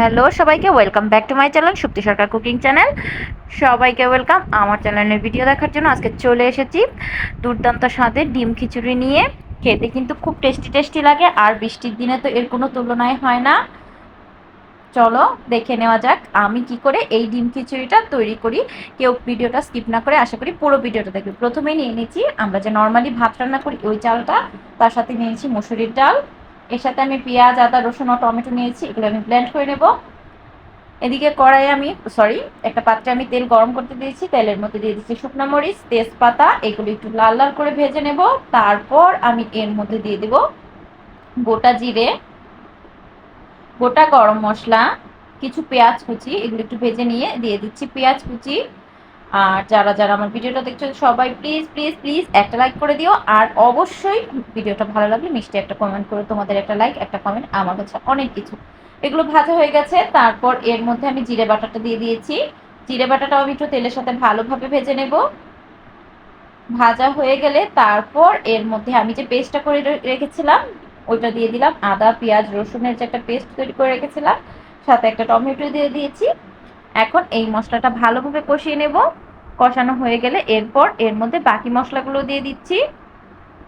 Hello, সবাইকে welcome back to my channel Supti Sarkar cooking channel সবাইকে welcome আমার চ্যানেলের ভিডিও দেখার জন্য। আজকে চলে এসেছি দুর্দান্ত স্বাদে ডিম খিচুড়ি নিয়ে। খেতে কিন্তু খুব টেস্টি টেস্টি লাগে, আর বৃষ্টির দিনে তো এর কোনো তুলনায় হয় না। চলো, দেখে নেওয়া যাক আমি কি করে এই ডিম খিচুড়িটা তৈরি করি। কেউ ভিডিওটা স্কিপ না করে, আশা করি পুরো ভিডিওটা দেখবে। প্রথমেই নিয়ে নিয়েছি আমরা যে নর্মালি ভাত রান্না করি, ওই চালটা, তার সাথে নিয়েছি মুসুরির ডাল। এর সাথে আমি পেঁয়াজ, আদা, রসুন ও টমেটো নিয়েছি, এগুলো আমি ব্লেন্ড করে নেব। এদিকে কড়াই আমি সরি একটা পাত্রে আমি তেল গরম করতে দিয়েছি, তেলের মধ্যে দিয়ে দিচ্ছি শুকনো মরিচ, তেজপাতা, এগুলো একটু লাল লাল করে ভেজে নেব। তারপর আমি এর মধ্যে দিয়ে দেব গোটা জিরে, গোটা গরম মশলা, কিছু পেঁয়াজ কুচি, এগুলো একটু ভেজে নিয়ে দিয়ে দিচ্ছি পেঁয়াজ কুচি। আর যারা যারা আমার ভিডিওটা দেখছ সবাই প্লিজ প্লিজ প্লিজ একটা লাইক করে দিও। আর অবশ্যই ভিডিওটা ভালো লাগলে মিষ্টি একটা কমেন্ট করে, তোমাদের একটা লাইক একটা কমেন্ট আমার কাছে অনেক কিছু। এগুলো ভাজা হয়ে গেছে, তারপর এর মধ্যে আমি জিরে বাটাটা দিয়ে দিয়েছি। জিরে বাটাটাও আমি একটু তেলের সাথে ভালোভাবে ভেজে নেব। ভাজা হয়ে গেলে তারপর এর মধ্যে আমি যে পেস্টটা করে রেখেছিলাম, ওইটা দিয়ে দিলাম। আদা, পেঁয়াজ, রসুনের যে একটা পেস্ট তৈরি করে রেখেছিলাম, সাথে একটা টমেটো দিয়ে দিয়েছি। এখন এই মশলাটা ভালোভাবে কষিয়ে নেব। কষানো হয়ে গেলে এরপর এর মধ্যে বাকি মশলাগুলো দিয়ে দিচ্ছি।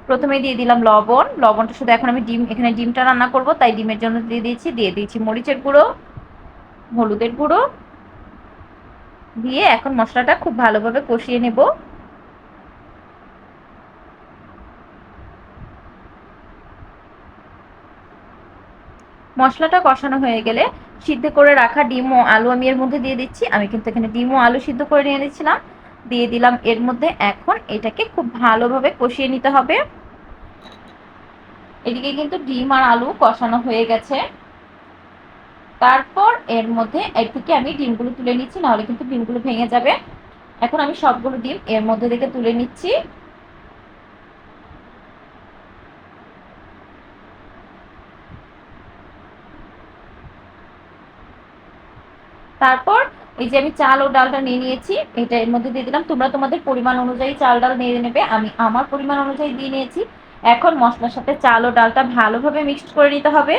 প্রথমে দিয়ে দিলাম লবণ। লবণটা শুধু এখন আমি ডিম, এখানে ডিমটা রান্না করব, তাই ডিমের জন্য দিয়ে দিয়েছি। দিয়ে দিয়েছি মরিচের গুঁড়ো, হলুদের গুঁড়ো। দিয়ে এখন মশলাটা খুব ভালোভাবে কষিয়ে নেব। মশলাটা কষানো হয়ে গেলে সিদ্ধ করে রাখা ডিম ও আলু আমি এর মধ্যে দিয়ে দিচ্ছি। আমি কিন্তু এখানে ডিম ও আলু সিদ্ধ করে নিয়ে দিচ্ছিলাম দিয়ে দিলাম এর মধ্যে এখন এটাকে খুব ভালোভাবে কষিয়ে নিতে হবে। এদিকে কিন্তু ডিম আর আলু কষানো হয়ে গেছে। তারপর এর মধ্যে এর থেকে আমি ডিমগুলো তুলে নিচ্ছি, নাহলে কিন্তু ডিমগুলো ভেঙে যাবে। এখন আমি সবগুলো ডিম এর মধ্যে থেকে তুলে নিচ্ছি। তারপর এই যে আমি চাল ও ডালটা নিয়ে নিয়েছি, এটা এর মধ্যে দিয়ে দিলাম। তোমরা তোমাদের পরিমাণ অনুযায়ী চাল ডাল নিয়ে নেবে। আমি আমার পরিমাণ অনুযায়ী দিয়ে নিয়েছি। এখন মশলার সাথে চাল ও ডালটা ভালোভাবে মিক্সড করে নিতে হবে।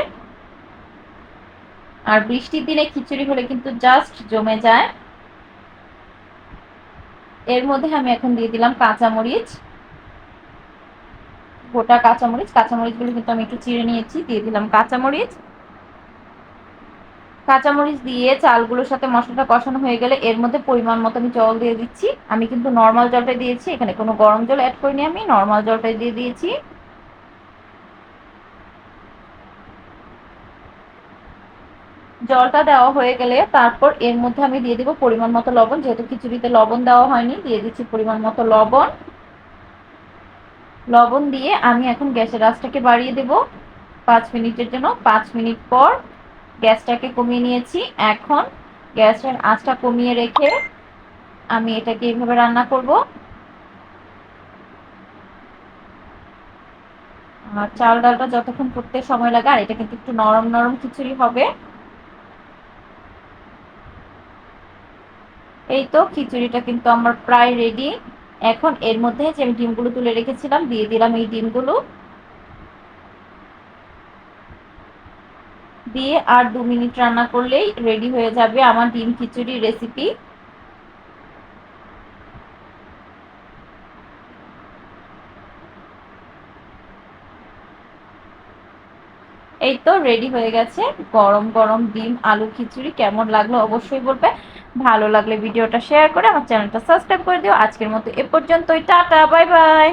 আর বৃষ্টির দিনে খিচুড়ি হলে কিন্তু জাস্ট জমে যায়। এর মধ্যে আমি এখন দিয়ে দিলাম কাঁচামরিচ। গোটা কাঁচামরিচ, কাঁচামরিচগুলো কিন্তু আমি একটু চিড়ে নিয়েছি, দিয়ে দিলাম কাঁচামরিচ। কাঁচামরিচ দিয়ে চালগুলোর সাথে মশলাটা কষানো হয়ে গেলে এর মধ্যে পরিমাণ মতো আমি জল দিয়ে দিচ্ছি। আমি কিন্তু নর্মাল জলটাই দিয়েছি, এখানে কোনো গরম জল অ্যাড করিনি আমি নর্মাল জলটাই দিয়ে দিয়েছি। জলটা দেওয়া হয়ে গেলে তারপর এর মধ্যে আমি দিয়ে দিব পরিমাণ মতো লবণ, যেহেতু খিচুড়িতে লবণ দেওয়া হয়নি, দিয়ে দিচ্ছি পরিমাণ মতো লবণ। লবণ দিয়ে আমি এখন গ্যাসের আঁচটাকে বাড়িয়ে দেব। পাঁচ মিনিটের জন্য, পাঁচ মিনিট পর গ্যাসটাকে কমিয়ে নিয়েছি। এখন গ্যাসের আঁচটা কমিয়ে রেখে আমি এটাকে এইভাবে রান্না করব। আর চাল ডালটা যতক্ষণ করতে সময় লাগে, আর এটা কিন্তু একটু নরম নরম খিচুড়ি হবে। এই তো খিচুড়িটা কিন্তু আমার প্রায় রেডি এখন এর মধ্যে যে আমি ডিমগুলো তুলে রেখেছিলাম, দিয়ে দিলাম এই ডিমগুলো। দিয়ে আর দু মিনিট রান্না করলেই রেডি হয়ে যাবে আমার ডিম খিচুড়ি রেসিপি এই তো রেডি হয়ে গেছে। গরম গরম ডিম, আলু খিচুড়ি কেমন লাগল অবশ্যই বলবে। ভালো লাগলে ভিডিওটা শেয়ার করে আমার চ্যানেলটা সাবস্ক্রাইব করে দিও। আজকের মতো এ পর্যন্তই। Tata bye bye